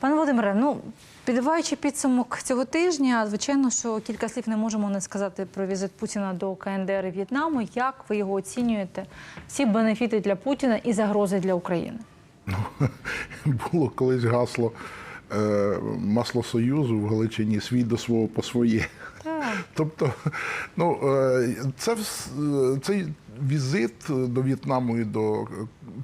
Пане Володимире, ну підбиваючи підсумок цього тижня, звичайно, що кілька слів не можемо не сказати про візит Путіна до КНДР і В'єтнаму. Як ви його оцінюєте? Всі бенефіти для Путіна і загрози для України? Ну, Було колись гасло е, масло Союзу в Галичині свій до свого по своє. Тобто, ну, е, це, е, цей візит до В'єтнаму і до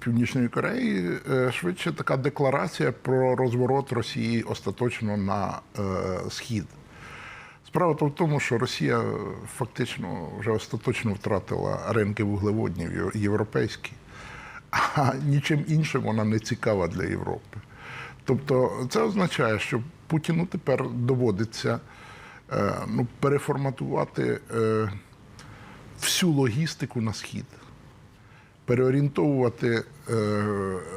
Північної Кореї е, швидше така декларація про розворот Росії остаточно на е, схід. Справа в тому, що Росія фактично вже остаточно втратила ринки вуглеводнів європейські, а нічим іншим вона не цікава для Європи. Тобто це означає, що Путіну тепер доводиться е, ну, переформатувати е, всю логістику на схід, переорієнтовувати е,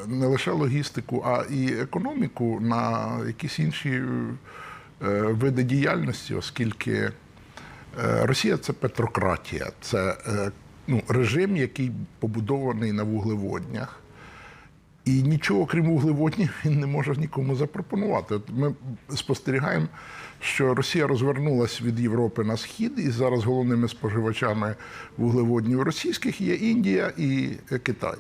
не лише логістику, а і економіку на якісь інші е, види діяльності, оскільки е, Росія це петрократія, це ну, режим, який побудований на вуглеводнях. І нічого, крім вуглеводнів, він не може нікому запропонувати. От ми спостерігаємо, що Росія розвернулася від Європи на схід, і зараз головними споживачами вуглеводнів російських є Індія і Китай.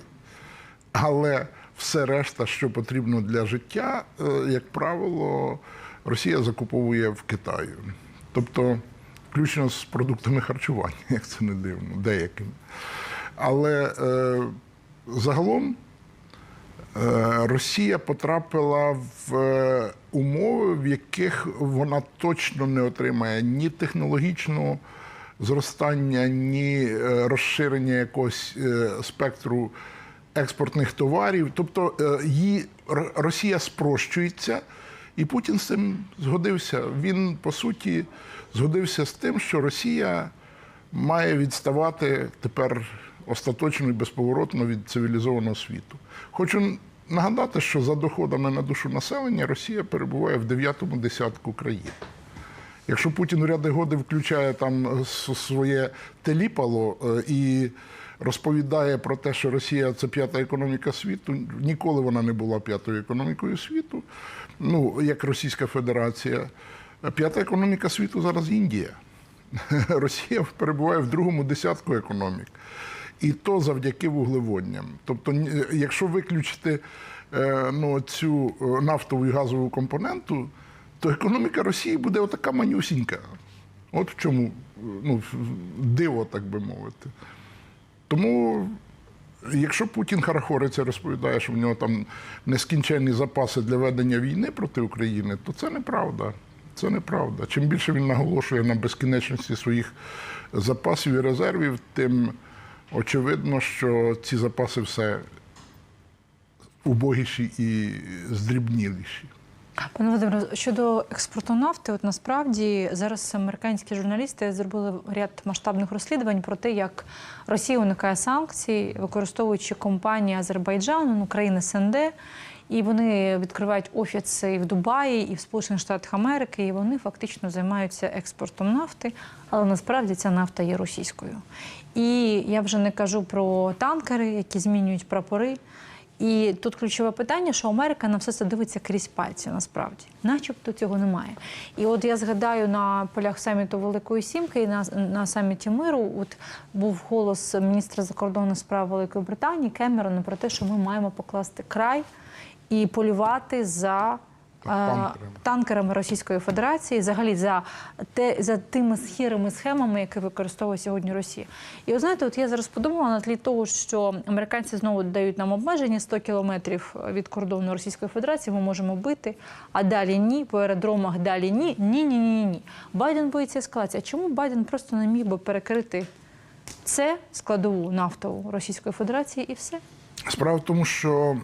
Але все решта, що потрібно для життя, е, як правило, Росія закуповує в Китаї. Тобто, включно з продуктами харчування, як це не дивно, деякими. Але е, загалом. Е, Росія потрапила в е, умови, в яких вона точно не отримає ні технологічного зростання, ні е, розширення якогось спектру експортних товарів. Тобто її Росія спрощується, і Путін з цим згодився. Він по суті згодився з тим, що Росія має відставати тепер остаточно і безповоротно від цивілізованого світу. Хочу нагадати, що за доходами на душу населення Росія перебуває в дев'ятому десятку країн. Якщо Путін у ряди годи включає там своє теліпало е, і розповідає про те, що Росія це п'ята економіка світу, ніколи вона не була п'ятою економікою світу, ну як Російська Федерація. П'ята економіка світу зараз Індія. Росія перебуває в другому десятку економік. І то завдяки вуглеводням. Тобто, якщо виключити е, ну, цю е, нафтову і газову компоненту, то економіка Росії буде отака манюсінька. От в чому е, ну, диво, так би мовити. Тому, якщо Путін харахориться, розповідає, що в нього там нескінченні запаси для ведення війни проти України, то це неправда. Це неправда. Чим більше він наголошує на безкінечності своїх запасів і резервів, тим очевидно, що ці запаси все убогіші і здрібніліші. Пане Володимире, щодо експорту нафти, от насправді зараз американські журналісти зробили ряд масштабних розслідувань про те, як Росія уникає санкцій, використовуючи компанії Азербайджану, ну країни СНД. І вони відкривають офіси і в Дубаї, і в Сполучених Штатах Америки, і вони фактично займаються експортом нафти, але насправді ця нафта є російською. І я вже не кажу про танкери, які змінюють прапори. І тут ключове питання, що Америка на все це дивиться крізь пальці, насправді, начебто цього немає. І от я згадаю на полях саміту Великої Сімки і на, на саміті миру, от був голос міністра закордонних справ Великої Британії Кемерона про те, що ми маємо покласти край і полювати за. Танкерами. е, Танкерами Російської Федерації, взагалі за те за тими схірими схемами, які використовує сьогодні Росія. І ви знаєте, от я зараз подумала на тлі того, що американці знову дають нам обмеження 100 кілометрів від кордону Російської Федерації. Ми можемо бити, а далі ні, по аеродромах далі ні. Ні, ні, ні, ні. Байден боїться ескалації. А чому Байден просто не міг би перекрити це складову нафтову Російської Федерації і все? Справа в тому, що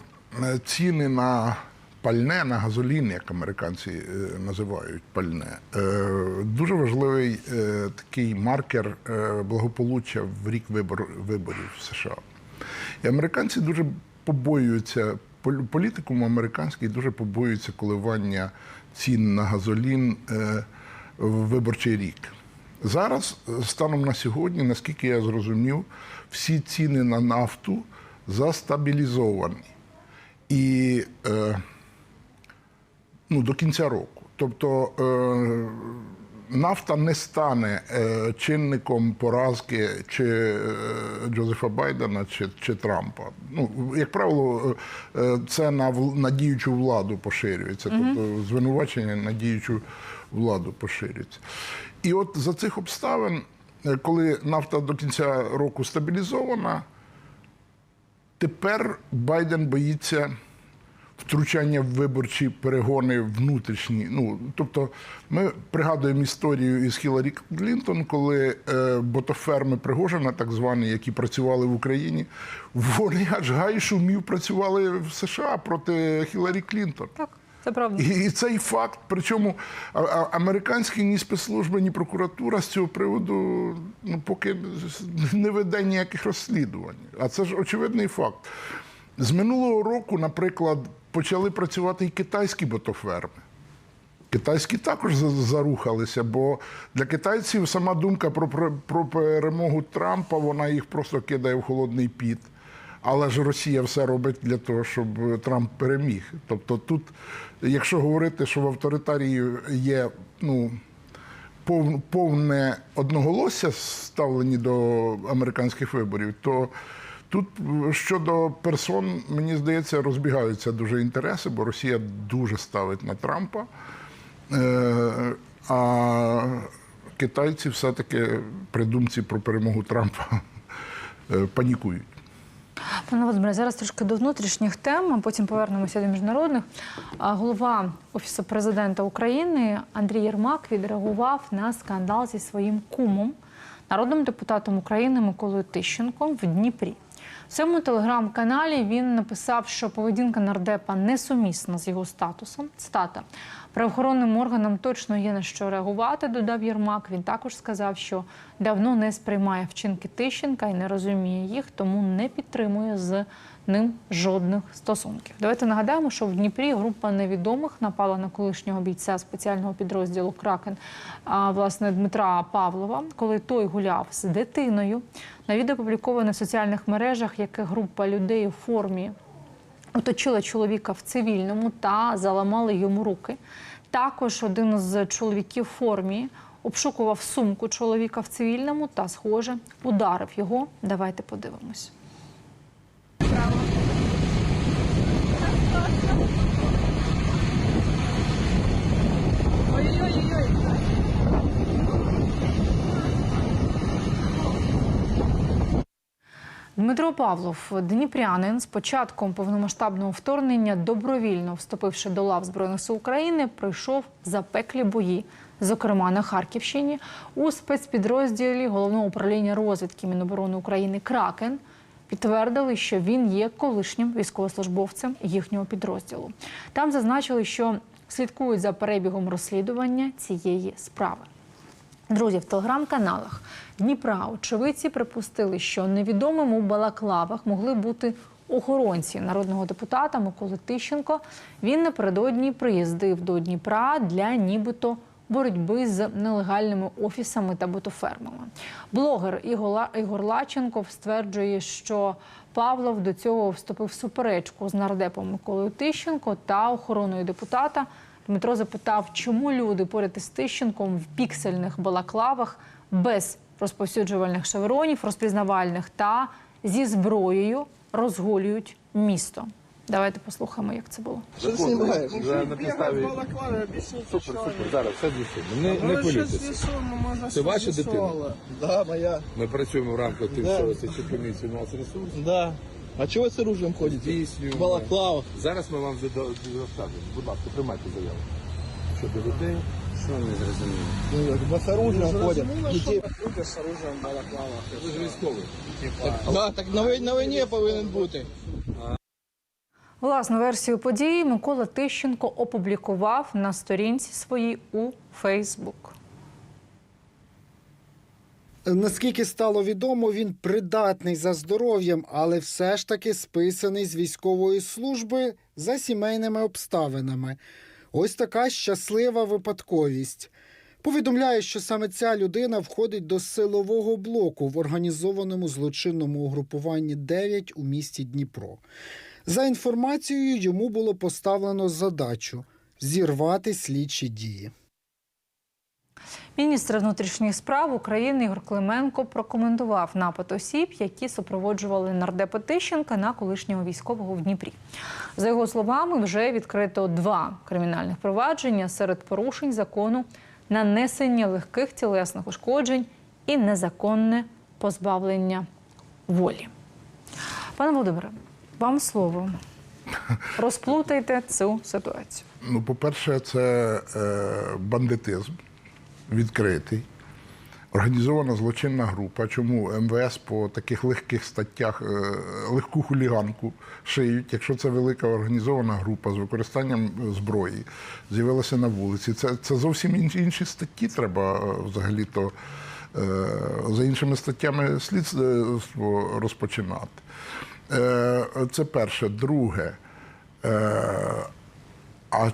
ціни на пальне, на газолін, як американці е, називають пальне, е, дуже важливий е, такий маркер е, благополуччя в рік вибор, виборів в США. І американці дуже побоюються, політикум американський дуже побоюється коливання цін на газолін е, в виборчий рік. Зараз, е, станом на сьогодні, наскільки я зрозумів, всі ціни на нафту застабілізовані. І е, ну, до кінця року. Тобто е, нафта не стане е, чинником поразки чи е, Джозефа Байдена, чи, чи Трампа. Ну, як правило, е, це на, на діючу владу поширюється, тобто звинувачення на діючу владу поширюється. І от за цих обставин, е, коли нафта до кінця року стабілізована, Тепер Байден боїться втручання в виборчі перегони внутрішні. Ну, тобто, ми пригадуємо історію із Хіларі Клінтон, коли е, ботоферми Пригожина, так звані, які працювали в Україні, вони аж гай шумів працювали в США проти Хіларі Клінтон. Так, це правда. І, і цей факт, причому американські ні спецслужби, ні прокуратура з цього приводу ну, поки не веде ніяких розслідувань. А це ж очевидний факт. З минулого року, наприклад, почали працювати і китайські ботоферми. Китайські також зарухалися, бо для китайців сама думка про, про перемогу Трампа вона їх просто кидає в холодний піт. Але ж Росія все робить для того, щоб Трамп переміг. Тобто, тут, якщо говорити, що в авторитарії є ну, пов- повне одноголосся ставлені до американських виборів, то тут щодо персон, мені здається, розбігаються дуже інтереси, бо Росія дуже ставить на Трампа. Е, А китайці все-таки при думці про перемогу Трампа е, панікують. Пане Володимире, зараз трошки до внутрішніх тем, а потім повернемося до міжнародних. Голова Офісу президента України Андрій Єрмак відреагував на скандал зі своїм кумом, народним депутатом України Миколою Тищенком в Дніпрі. В цьому телеграм-каналі він написав, що поведінка нардепа несумісна з його статусом. Цитата. Правоохоронним органам точно є на що реагувати, додав Єрмак. Він також сказав, що давно не сприймає вчинки Тищенка і не розуміє їх, тому не підтримує з ним жодних стосунків. Давайте нагадаємо, що в Дніпрі група невідомих напала на колишнього бійця спеціального підрозділу Кракен, власне Дмитра Павлова, коли той гуляв з дитиною. На відео опубліковане в соціальних мережах, яке група людей у формі оточила чоловіка в цивільному та заламали йому руки. Також один з чоловіків в формі обшукував сумку чоловіка в цивільному та, схоже, ударив його. Давайте подивимось. Дмитро Павлов, дніпрянин, з початком повномасштабного вторгнення, добровільно вступивши до лав Збройних сил України, пройшов запеклі бої, зокрема на Харківщині, у спецпідрозділі головного управління розвідки Міноборони України Кракен. Підтвердили, що він є колишнім військовослужбовцем їхнього підрозділу. Там зазначили, що слідкують за перебігом розслідування цієї справи. Друзі, в телеграм-каналах Дніпра очевидці припустили, що невідомим у балаклавах могли бути охоронці народного депутата Миколи Тищенко. Він напередодні приїздив до Дніпра для нібито боротьби з нелегальними офісами та ботофермами. Блогер Ігор Ла- Ігор Лаченков стверджує, що Павлов до цього вступив суперечку з нардепом Миколою Тищенко та охороною депутата. Дмитро запитав, чому люди поряд із Тищенком в піксельних балаклавах без розповсюджувальних шевронів, розпізнавальних та зі зброєю розгулюють місто. Давайте послухаємо, як це було. Знімаєш? Вже на підставі. балаклави, Супер, супер. Зараз все з'ясуємо. Не, не може, Це ваша дитина? Да, моя. Ми працюємо в рамках тимчасової комісії у нас ресурс. Да. А чого ви з оружием ходите? Здійснюємо. В балаклавах. Зараз ми вам зада- розкажемо. Будь ласка, приймайте заяву. Щодо людей. Що не зрозуміло? Ну, як би з оружием ходять. Дітей. Люди з оружием в балаклавах. Ви ж військовий. Да, так на, вой- на війні повинен бути. Власну версію події Микола Тищенко опублікував на сторінці своїй у Фейсбук. Наскільки стало відомо, він придатний за здоров'ям, але все ж таки списаний з військової служби за сімейними обставинами. Ось така щаслива випадковість. Повідомляє, що саме ця людина входить до силового блоку в організованому злочинному угрупуванні 9 у місті Дніпро. За інформацією, йому було поставлено задачу зірвати слідчі дії. Міністр внутрішніх справ України Ігор Клименко прокоментував напад осіб, які супроводжували нардепа Тищенка на колишнього військового в Дніпрі. За його словами, вже відкрито два кримінальних провадження серед порушень закону нанесення легких тілесних ушкоджень і незаконне позбавлення волі. Пане Володимире, вам слово. Розплутайте цю ситуацію. Ну, по-перше, це е, бандитизм відкритий. Організована злочинна група. Чому МВС по таких легких статтях е, легку хуліганку шиють, якщо це велика організована група з використанням зброї, з'явилася на вулиці. Це, це зовсім інші, інші статті треба е, взагалі-то е, за іншими статтями слідство розпочинати. Це перше. Друге. А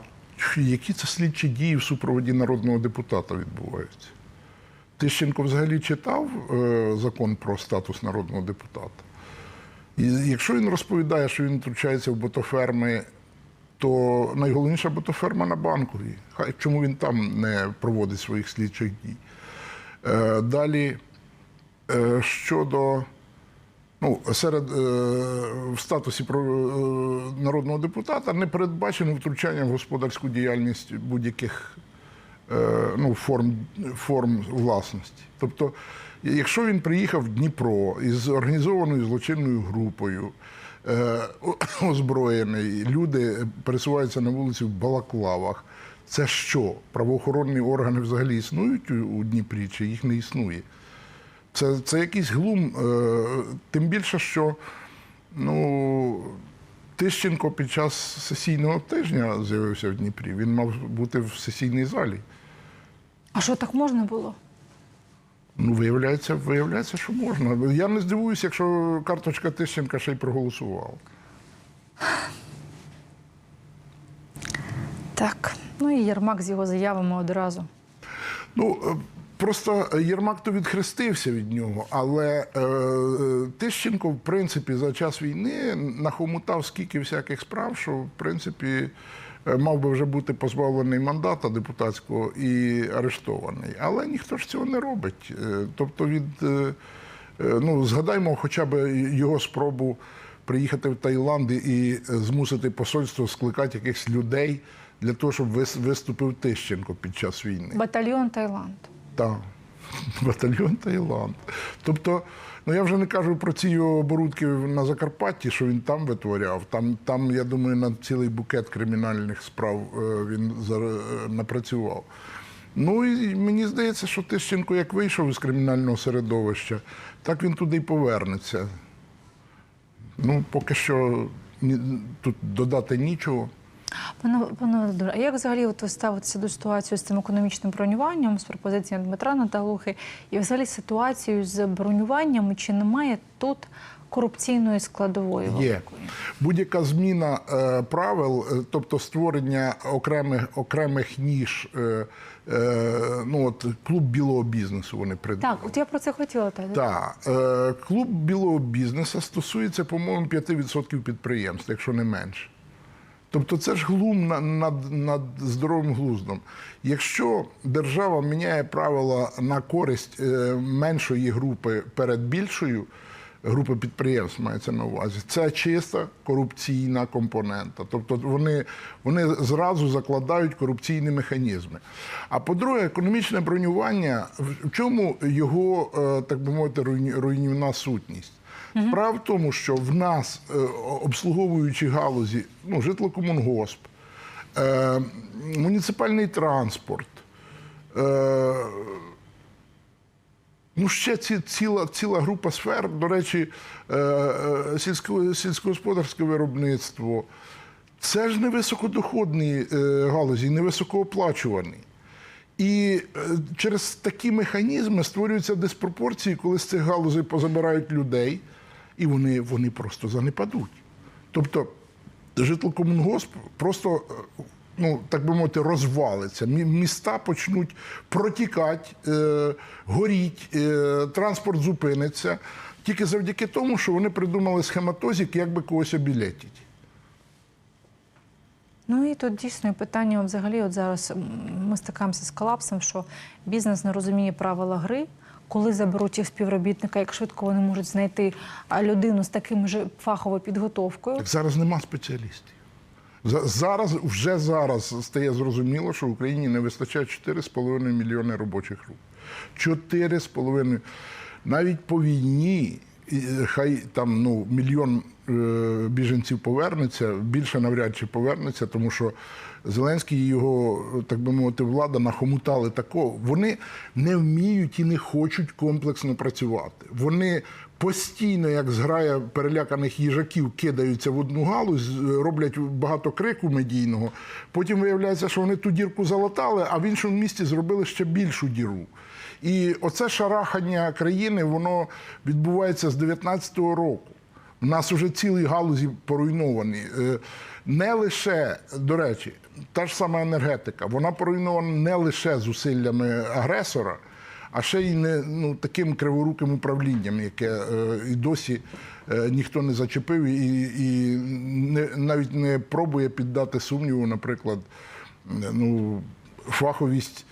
які це слідчі дії в супроводі народного депутата відбуваються? Тищенко взагалі читав е, закон про статус народного депутата? І якщо він розповідає, що він втручається в ботоферми, то найголовніша ботоферма на банковій. Хай чому він там не проводить своїх слідчих дій? Е, далі е, щодо ну, серед е, в статусі про, е, народного депутата не передбачено втручання в господарську діяльність будь-яких е, ну, форм, форм власності. Тобто, якщо він приїхав в Дніпро із організованою злочинною групою, е, озброєний, люди пересуваються на вулиці в балаклавах. Це що? Правоохоронні органи взагалі існують у, Дніпрі, чи їх не існує? Це, це якийсь глум. Е, Тим більше, що ну, Тищенко під час сесійного тижня з'явився в Дніпрі. Він мав бути в сесійній залі. А що так можна було? Ну, виявляється, виявляється, що можна. Я не здивуюся, якщо карточка Тищенка ще й проголосувала. Так. Ну і Єрмак з його заявами одразу. Ну, е, просто Єрмак то відхрестився від нього, але е, Тищенко, в принципі, за час війни нахомутав скільки всяких справ, що, в принципі, е, мав би вже бути позбавлений мандата депутатського і арештований. Але ніхто ж цього не робить. Е, Тобто від. е, е, Ну, згадаймо хоча б його спробу приїхати в Таїланд і е, змусити посольство скликати якихось людей для того, щоб виступив Тищенко під час війни. Батальйон Таїланд. Так, батальйон Таїланд. Тобто, ну я вже не кажу про ці його оборудки на Закарпатті, що він там витворяв. Там, там я думаю, на цілий букет кримінальних справ е, він е, напрацював. Ну і мені здається, що Тищенко як вийшов із кримінального середовища, так він туди й повернеться. Ну, поки що тут додати нічого. Пане пане Володимире, а як взагалі от ви ставитеся до ситуації з цим економічним бронюванням, з пропозиціями Дмитра Наталухи, і взагалі ситуацію з бронюванням, чи немає тут корупційної складової? Є будь-яка зміна е, правил, е, тобто створення окремих окремих ніж, е, е, ну от клуб білого бізнесу вони придумали. Так, от я про це хотіла так. Так, е, клуб білого бізнесу стосується, по-моєму, 5% підприємств, якщо не менше. Тобто це ж глум над, над, здоровим глуздом. Якщо держава міняє правила на користь е, меншої групи перед більшою, групи підприємств мається на увазі, це чиста корупційна компонента. Тобто вони, вони зразу закладають корупційні механізми. А по-друге, економічне бронювання, в чому його, е, так би мовити, руйні- руйнівна сутність? Справа в тому, що в нас е, обслуговуючі галузі, ну, житлокомунгосп, е, муніципальний транспорт, е, ну, ще ці, ціла, ціла група сфер, до речі, е, е, сільсько, сільськогосподарське виробництво. Це ж не високодоходні е, галузі, не високооплачувані. І е, через такі механізми створюються диспропорції, коли з цих галузей позабирають людей, і вони, вони просто занепадуть. Тобто житлокомунгосп просто, е, ну, так би мовити, розвалиться. Міста почнуть протікати, е, горіть, е, транспорт зупиниться тільки завдяки тому, що вони придумали схематозик, як би когось обілетити. Ну і тут дійсно питання взагалі, от зараз ми стикаємося з колапсом, що бізнес не розуміє правила гри. Коли заберуть їх співробітника, як швидко вони можуть знайти людину з таким же фаховою підготовкою. Так зараз нема спеціалістів. Зараз, вже зараз стає зрозуміло, що в Україні не вистачає 4,5 мільйони робочих рук. 4,5. Навіть по війні, хай там ну, мільйон е, біженців повернеться, більше навряд чи повернеться, тому що Зеленський і його, так би мовити, влада нахомутали такого. Вони не вміють і не хочуть комплексно працювати. Вони постійно, як зграя переляканих їжаків, кидаються в одну галузь, роблять багато крику медійного. Потім виявляється, що вони ту дірку залатали, а в іншому місті зробили ще більшу діру. І оце шарахання країни, воно відбувається з 19-го року. У нас вже цілі галузі поруйновані. Е, Не лише, до речі, та ж сама енергетика, вона поруйнована не лише зусиллями агресора, а ще й не ну, таким криворуким управлінням, яке е, і досі е, ніхто не зачепив і, і не, навіть не пробує піддати сумніву, наприклад, е, ну, фаховість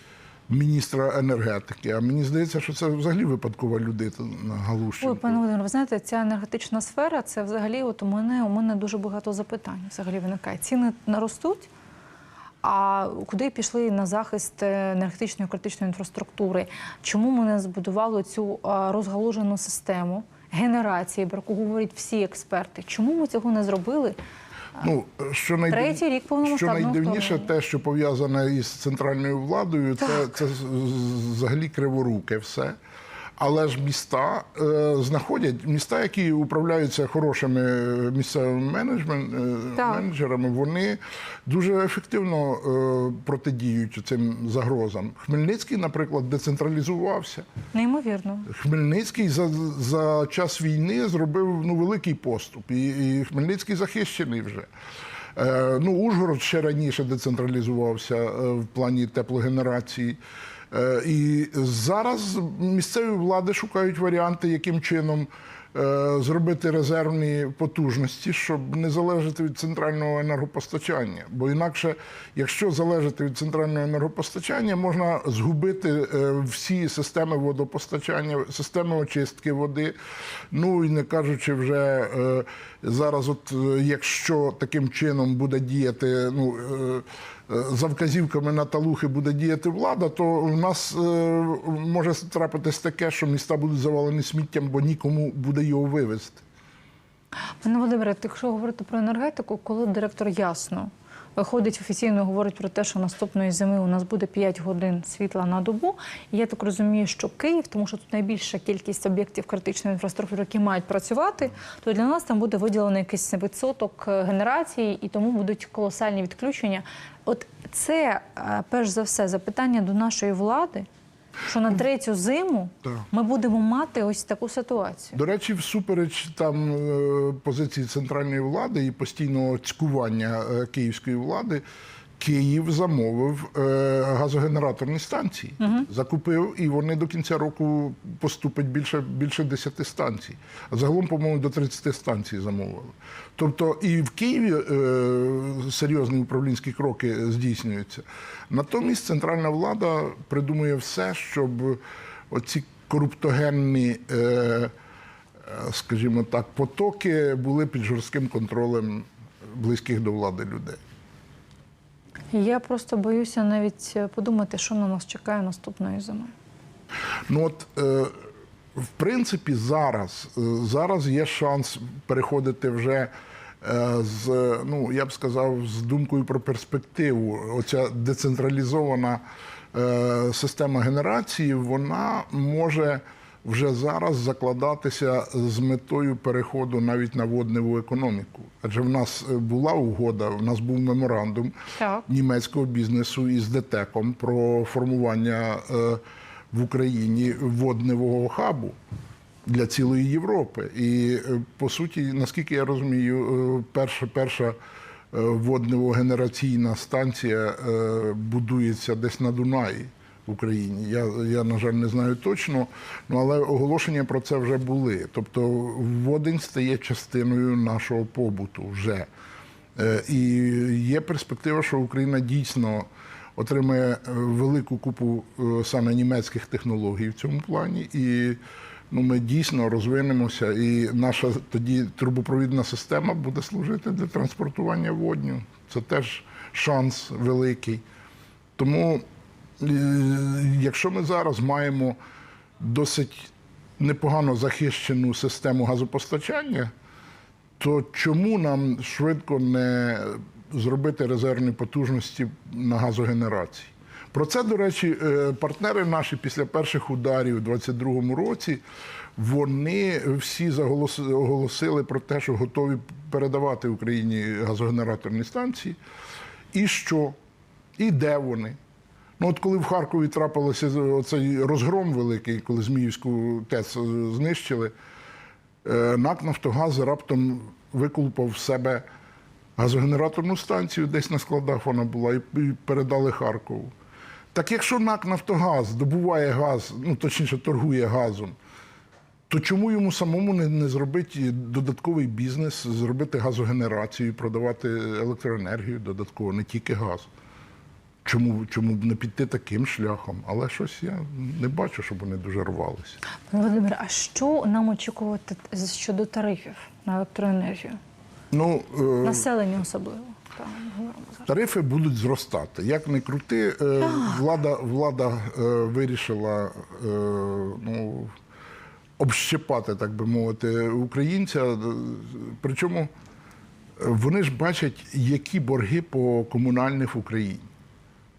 міністра енергетики. А мені здається, що це взагалі випадкова людина на Галущенко. Ой, пане Володимире, ви знаєте, ця енергетична сфера, це взагалі, от у мене у мене дуже багато запитань. Взагалі виникає. Ціни наростуть. А куди пішли на захист енергетичної критичної інфраструктури? Чому ми не збудували цю розгалужену систему генерації, про яку говорять всі експерти? Чому ми цього не зробили? Ну, що. Третій рік що найдивніше, те, що пов'язане із центральною владою, це, це взагалі криворуке все. Але ж міста е, знаходять міста, які управляються хорошими е, місцевими менеджмент, е, менеджерами, вони дуже ефективно е, протидіють цим загрозам. Хмельницький, наприклад, децентралізувався. Неймовірно. Хмельницький за, за час війни зробив ну, великий поступ, і, і Хмельницький захищений вже. Е, ну, Ужгород ще раніше децентралізувався е, в плані теплогенерації. Е, і зараз місцеві влади шукають варіанти, яким чином е, зробити резервні потужності, щоб не залежати від центрального енергопостачання. Бо інакше, якщо залежати від центрального енергопостачання, можна згубити е, всі системи водопостачання, системи очистки води. Ну і не кажучи вже зараз, от е, якщо таким чином буде діяти, ну. е, е, За вказівками на талухи буде діяти влада, то в нас може трапитись таке, що міста будуть завалені сміттям, бо нікому буде його вивезти. Пане Володимире, якщо говорити про енергетику, коли директор ясно виходить офіційно, говорить про те, що наступної зими у нас буде 5 годин світла на добу. І я так розумію, що Київ, тому що тут найбільша кількість об'єктів критичної інфраструктури, які мають працювати, то для нас там буде виділено якийсь відсоток е, генерації, і тому будуть колосальні відключення. От це е, перш за все запитання до нашої влади. Що на третю зиму Так. ми будемо мати ось таку ситуацію. До речі, всупереч там е, позиції центральної влади і постійного цькування е, київської влади. Київ замовив е, газогенераторні станції, закупив, і вони до кінця року поступить більше, більше 10 станцій. А загалом, по-моєму, до 30 станцій замовили. Тобто і в Києві е, серйозні управлінські кроки здійснюються. Натомість центральна влада придумує все, щоб оці коруптогенні. Е, е, скажімо так, потоки були під жорстким контролем близьких до влади людей. Я просто боюся навіть е, подумати, що на нас чекає наступної зими. Ну от, е, в принципі, зараз, е, зараз є шанс переходити вже е, з, ну, я б сказав, з думкою про перспективу. Оця децентралізована е, система генерації, вона може вже зараз закладатися з метою переходу навіть на водневу економіку. Адже в нас е, була угода, в нас був меморандум Так. німецького бізнесу із ДТЕКом про формування е, в Україні водневого хабу для цілої Європи. І е, по суті, наскільки я розумію, перша перша воднево-генераційна станція будується десь на Дунаї. В Україні я, я на жаль не знаю точно, ну але оголошення про це вже були. Тобто Водень стає частиною нашого побуту вже. Е, І є перспектива, що Україна дійсно отримає е, велику купу е, саме німецьких технологій в цьому плані. І ну, ми дійсно розвинемося, і наша тоді трубопровідна система буде служити для транспортування водню. Це теж шанс великий. Тому, якщо ми зараз маємо досить непогано захищену систему газопостачання, то чому нам швидко не зробити резервні потужності на газогенерації? Про це, до речі, е, партнери наші після перших ударів у 2022 році вони всі оголосили про те, що готові передавати Україні газогенераторні станції. І що? І де вони? Ну, от коли в Харкові трапився цей розгром великий, коли Зміївську ТЕЦ знищили, е, НАК Нафтогаз раптом виколупав в себе газогенераторну станцію, десь на складах вона була, і передали Харкову. Так якщо НАК Нафтогаз добуває газ, ну точніше торгує газом, то чому йому самому не, не зробити додатковий бізнес, зробити газогенерацію, продавати електроенергію додатково, не тільки газ? Чому, чому б не піти таким шляхом? Але щось я не бачу, щоб вони дуже рвалися. Пане Володимире, а що нам очікувати щодо тарифів на електроенергію? Ну, е, Населення особливо. Тарифи будуть зростати. Як не крути, е, влада, влада е, вирішила е, ну, общипати, так би мовити, українця. Причому вони ж бачать, які борги по комунальних в Україні.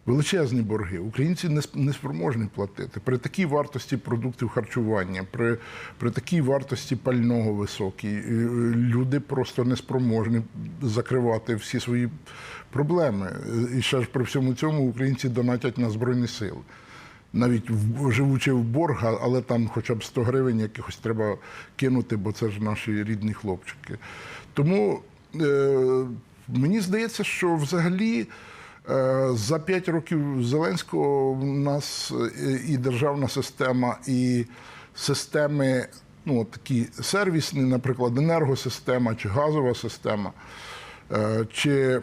Величезні борги. Українці не не спроможні платити. При такій вартості продуктів харчування, при, при такій вартості пального високій, е, люди просто не спроможні закривати всі свої проблеми. Е, І ще ж при всьому цьому українці донатять на Збройні Сили. Навіть живучи в борг, але там хоча б 100 гривень якихось треба кинути, бо це ж наші рідні хлопчики. Тому е, мені здається, що взагалі. Е, За п'ять років Зеленського в нас е, і державна система, і системи, ну такі сервісні, наприклад, енергосистема чи газова система, е, чи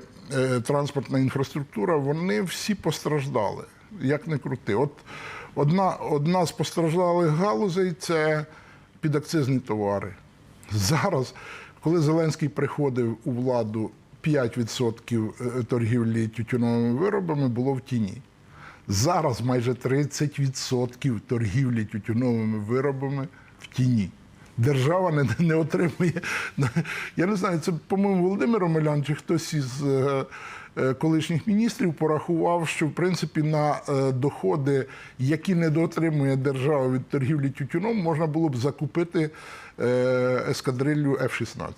транспортна інфраструктура, вони всі постраждали. Як не крути. От одна, одна з постраждалих галузей це підакцизні товари. Зараз, коли Зеленський приходив у владу, 5% е, торгівлі тютюновими виробами було в тіні. Зараз майже 30% торгівлі тютюновими виробами в тіні. Держава не, не отримує. Я не знаю, це, по-моєму, Володимир Омелян чи хтось із е, е, колишніх міністрів порахував, що в принципі на е, доходи, які не доотримує держава від торгівлі тютюном, можна було б закупити е, ескадрилью F-16.